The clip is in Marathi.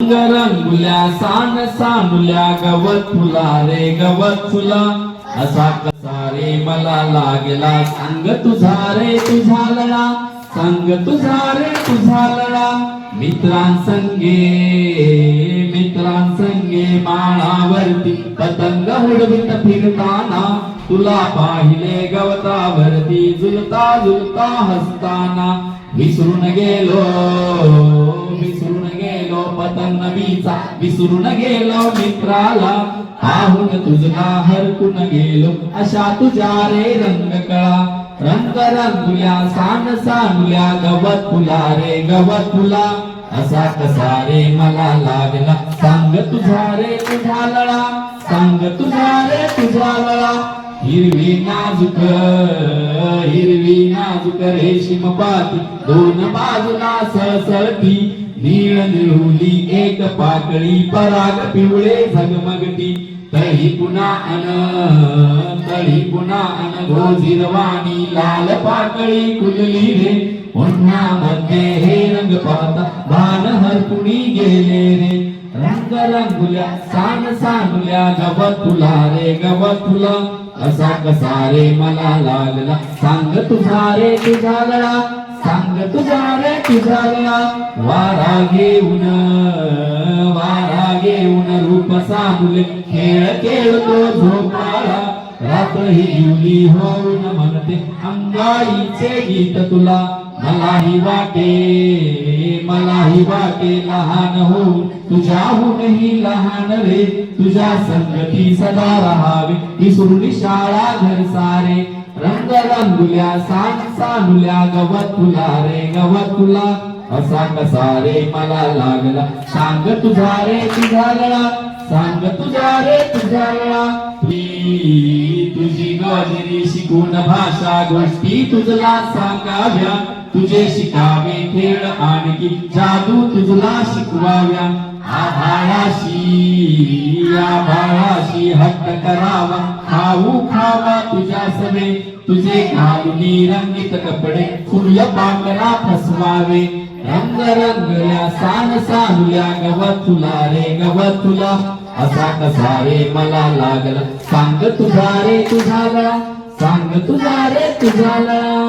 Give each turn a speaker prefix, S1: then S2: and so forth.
S1: रंगुल्या सान सांगुल्या गवत फुला रे गवत फुला असा कसा रे मला लागला सांग तुझा रे तुझा लढा सांग तुझा रे तुझा लढा मित्रांसंगे मित्रांसंगे माळावरती पतंग उडवीत फिरताना तुला पाहिले गवतावरती झुलता झुलता हसताना विसरून गेलो विसरून गेलो पतंग नवीचा विसरून गेलो मित्राला. पाहून तुझा हरकून गेलो? अशा तुझ्या रे रंग कळा रंग रंगुल्या सान सानुल्या गवत फुला रे गवत फुला. असा कसा रे मला लागला? सांग तुझा रे तुझा लळा. सांग तुझा रे तुझा लळा. हिरवी नाजुक हिरवी नाजुक रेशीम पाती दोन बाजूला सळसळती. नीळ निळुली एक पाकळी पराग पिवळे झगमगती तळी पुन्हा अन तळी पुन्हा अन गोजिरवाणी लाल पाकळी कुलली रे उन्हामध्ये हे पाहता भान हरपुणी गेले रे? रंग रंगुल्या सान सानुल्या गव तुला रे गव तुला असा कसा रे मला लागला? सांग तुझा रे तुझा लळा सांग तुझा रे तुझा लळा वारा घेऊन वारा घेऊन रूप सानुले खेळ खेळतो झोपाळा. रात्र ही दिवली होऊन म्हणते अंगाईचे गीत तुला. मलाही वाटे मलाही वाटे लहान हो तुझ्याहूनही लहान रे. तुझ्या संगती सदा राहावे. विसरून शाळा घर सारे. रंग रंगुल्या सांग सांगुल्या गवत तुला रे गवत तुला असा कसा रे मला लागला. सांग तुझा रे तुझा लळा सांग तुझा रे तुझा लळा तुझी तुझी शिकून भाषा गोष्टी तुझला सांगाव्या. तुझे शिकावे खेळ आणखी जादू तुझला शिकवाव्या. आभाळाशी आभाळाशी हट्ट करावा. खाऊ खावा तुझ्या सवे. तुझे घालुनी रंगीत कपडे फुल पाकरा फसवावे. रंग रंगल्या सान सानुल्या गवत तुला रे गवत तुला. असा कसा रे मला लागला. सांग तुझा रे तुझाला सांग तुझा रे तुझाला.